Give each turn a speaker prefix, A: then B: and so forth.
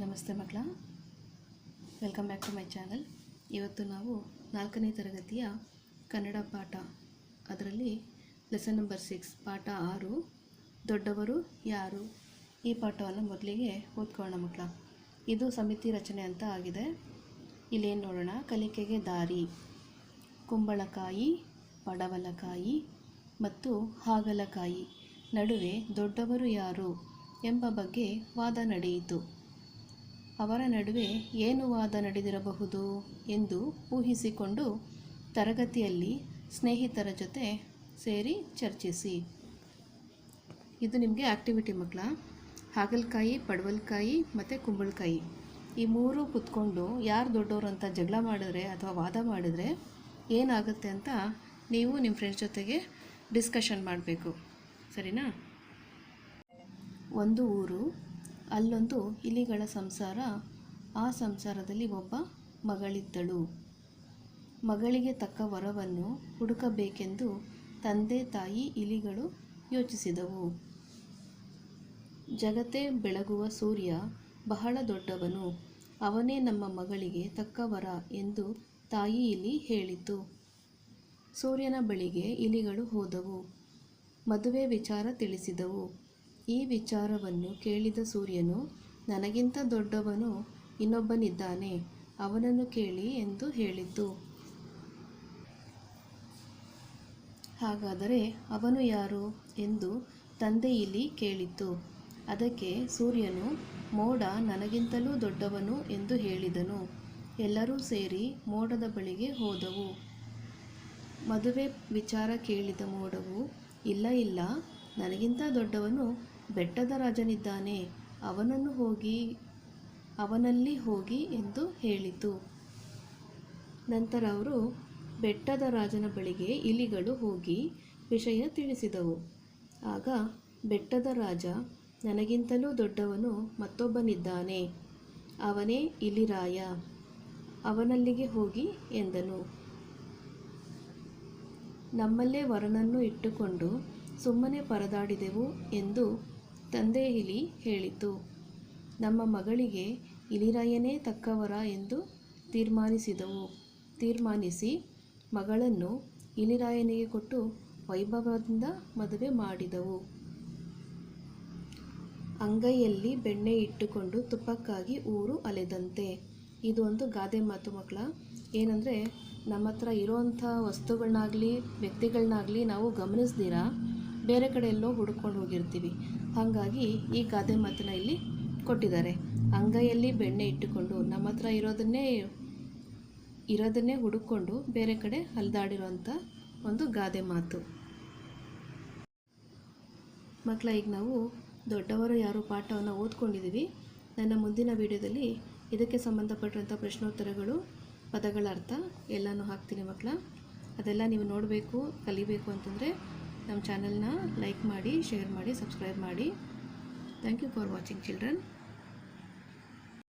A: ನಮಸ್ತೆ ಮಕ್ಕಳ. Welcome back to my channel ಇವತ್ತು ನಾವು ನಾಲ್ಕನೇ ತರಗತಿಯ ಕನ್ನಡ ಪಾಠ. ಅದರಲ್ಲಿ ಲೆಸನ್ ನಂಬರ್ ಸಿಕ್ಸ್ ಪಾಠ ಆರು, ದೊಡ್ಡವರು ಯಾರು? ಈ ಪಾಠವನ್ನು ಮೊದಲಿಗೆ ಓದ್ಕೊಳ್ಳೋಣ ಮಕ್ಕಳ. ಇದು ಸಮಿತಿ ರಚನೆ ಅಂತ ಆಗಿದೆ. ಇಲ್ಲೇನು ನೋಡೋಣ. ಕಲಿಕೆಗೆ ದಾರಿ, ಕುಂಬಳಕಾಯಿ, ಪಡವಲಕಾಯಿ ಮತ್ತು ಹಾಗಲಕಾಯಿ. ನಡುವೆ ದೊಡ್ಡವರು ಯಾರು ಎಂಬ ಬಗ್ಗೆ ವಾದ ನಡೆಯಿತು. ಅವರ ನಡುವೆ ಏನು ವಾದ ನಡೆದಿರಬಹುದು ಎಂದು ಊಹಿಸಿಕೊಂಡು ತರಗತಿಯಲ್ಲಿ ಸ್ನೇಹಿತರ ಜೊತೆ ಸೇರಿ ಚರ್ಚಿಸಿ. ಇದು ನಿಮಗೆ ಆ್ಯಕ್ಟಿವಿಟಿ ಮಕ್ಕಳ? ಹಾಗಲಕಾಯಿ, ಪಡವಲಕಾಯಿ ಮತ್ತು ಕುಂಬಳಕಾಯಿ. ಈ ಮೂರು ಕುತ್ಕೊಂಡು ಯಾರು ದೊಡ್ಡವರು ಅಂತ ಜಗಳ ಮಾಡಿದ್ರೆ ಅಥವಾ ವಾದ ಮಾಡಿದರೆ ಏನಾಗುತ್ತೆ ಅಂತ ನೀವು ನಿಮ್ಮ ಫ್ರೆಂಡ್ಸ್ ಜೊತೆಗೆ ಡಿಸ್ಕಷನ್ ಮಾಡಬೇಕು. ಸರಿನಾ? ಒಂದು ಊರು ಅಲ್ಲೊಂದು ಇಲಿಗಳ ಸಂಸಾರ, ಆ ಸಂಸಾರದಲ್ಲಿ ಒಬ್ಬ ಮಗಳಿದ್ದಳು. ಮಗಳಿಗೆ ತಕ್ಕ ವರವನ್ನು ಹುಡುಕಬೇಕೆಂದು ತಂದೆ ತಾಯಿ ಇಲಿಗಳು ಯೋಚಿಸಿದವು. ಜಗತ್ತೇ ಬೆಳಗುವ ಸೂರ್ಯ, ಬಹಳ ದೊಡ್ಡವನು. ಅವನೇ ನಮ್ಮ ಮಗಳಿಗೆ ತಕ್ಕ ವರ ಎಂದು ತಾಯಿ ಇಲಿ ಹೇಳಿತು ಸೂರ್ಯನ ಬಳಿಗೆ ಇಲಿಗಳು ಹೋದವು. ಮದುವೆ ವಿಚಾರ ತಿಳಿಸಿದವು. ಈ ವಿಚಾರವನ್ನು ಕೇಳಿದ ಸೂರ್ಯನು, ನನಗಿಂತ ದೊಡ್ಡವನು ಇನ್ನೊಬ್ಬನಿದ್ದಾನೆ, ಅವನನ್ನು ಕೇಳಿ ಎಂದು ಹೇಳಿದ್ದು. ಹಾಗಾದರೆ ಅವನು ಯಾರು? ಎಂದು ತಂದೆ ಇಲ್ಲಿ ಕೇಳಿತು ಅದಕ್ಕೆ ಸೂರ್ಯನು, ಮೋಡ ನನಗಿಂತಲೂ ದೊಡ್ಡವನು ಎಂದು ಹೇಳಿದನು. ಎಲ್ಲರೂ ಸೇರಿ ಮೋಡದ ಬಳಿಗೆ ಹೋದವು. ಮದುವೆ ವಿಚಾರ ಕೇಳಿದ ಮೋಡವು, ಇಲ್ಲ ಇಲ್ಲ, ನನಗಿಂತ ದೊಡ್ಡವನು ಬೆಟ್ಟದ ರಾಜನಿದ್ದಾನೆ, ಅವನನ್ನು ಹೋಗಿ, ಅವನಲ್ಲಿ ಹೋಗಿ ಎಂದು ಹೇಳಿತು. ನಂತರ ಅವರು ಬೆಟ್ಟದ ರಾಜನ ಬಳಿಗೆ ಇಲಿಗಳು ಹೋಗಿ ವಿಷಯ ತಿಳಿಸಿದವು. ಆಗ ಬೆಟ್ಟದ ರಾಜ, ನನಗಿಂತಲೂ ದೊಡ್ಡವನು ಮತ್ತೊಬ್ಬನಿದ್ದಾನೆ, ಅವನೇ ಇಲಿರಾಯ, ಅವನಲ್ಲಿಗೆ ಹೋಗಿ ಎಂದನು. ನಮ್ಮಲ್ಲೇ ವರನನ್ನು ಇಟ್ಟುಕೊಂಡು ಸುಮ್ಮನೆ ಪರದಾಡಿದೆವು ಎಂದು ತಂದೆ ಇಲಿ ಹೇಳಿತು, ನಮ್ಮ ಮಗಳಿಗೆ ಇಲಿರಾಯನೇ ತಕ್ಕವರ ಎಂದು ತೀರ್ಮಾನಿಸಿದವು. ತೀರ್ಮಾನಿಸಿ ಮಗಳನ್ನು ಇಲಿರಾಯನಿಗೆ ಕೊಟ್ಟು ವೈಭವದಿಂದ ಮದುವೆ ಮಾಡಿದವು. ಅಂಗೈಯಲ್ಲಿ ಬೆಣ್ಣೆ ಇಟ್ಟುಕೊಂಡು ತುಪ್ಪಕ್ಕಾಗಿ ಊರು ಅಲೆದಂತೆ. ಇದು ಒಂದು ಗಾದೆ ಮಾತು ಮಕ್ಕಳ. ಏನಂದರೆ, ನಮ್ಮ ಹತ್ರ ಇರೋವಂಥ ವಸ್ತುಗಳನ್ನಾಗಲಿ, ವ್ಯಕ್ತಿಗಳನ್ನಾಗಲಿ ನಾವು ಗಮನಿಸ್ದಿರ ಬೇರೆ ಕಡೆ ಎಲ್ಲೋ ಹುಡ್ಕೊಂಡು ಹೋಗಿರ್ತೀವಿ. ಹಾಗಾಗಿ ಈ ಗಾದೆ ಮಾತನ್ನ ಇಲ್ಲಿ ಕೊಟ್ಟಿದ್ದಾರೆ. ಅಂಗೈಯಲ್ಲಿ ಬೆಣ್ಣೆ ಇಟ್ಟುಕೊಂಡು ನಮ್ಮ ಹತ್ರ ಇರೋದನ್ನೇ ಇರೋದನ್ನೇ ಹುಡುಕೊಂಡು ಬೇರೆ ಕಡೆ ಹರಿದಾಡಿರೋಂಥ ಒಂದು ಗಾದೆ ಮಾತು. ಮಕ್ಕಳ ಈಗ ನಾವು ದೊಡ್ಡವರು ಯಾರು ಪಾಠವನ್ನು ಓದ್ಕೊಂಡಿದ್ದೀವಿ. ನನ್ನ ಮುಂದಿನ ವಿಡಿಯೋದಲ್ಲಿ ಇದಕ್ಕೆ ಸಂಬಂಧಪಟ್ಟಂಥ ಪ್ರಶ್ನೋತ್ತರಗಳು, ಪದಗಳ ಅರ್ಥ ಎಲ್ಲನೂ ಹಾಕ್ತೀನಿ ಮಕ್ಕಳ ಅದೆಲ್ಲ ನೀವು ನೋಡಬೇಕು, ಕಲಿಬೇಕು ಅಂತಂದರೆ ನಮ್ಮ ಚಾನಲ್ನ ಲೈಕ್ ಮಾಡಿ ಶೇರ್ ಮಾಡಿ ಸಬ್ಸ್ಕ್ರೈಬ್ ಮಾಡಿ. Thank you for watching children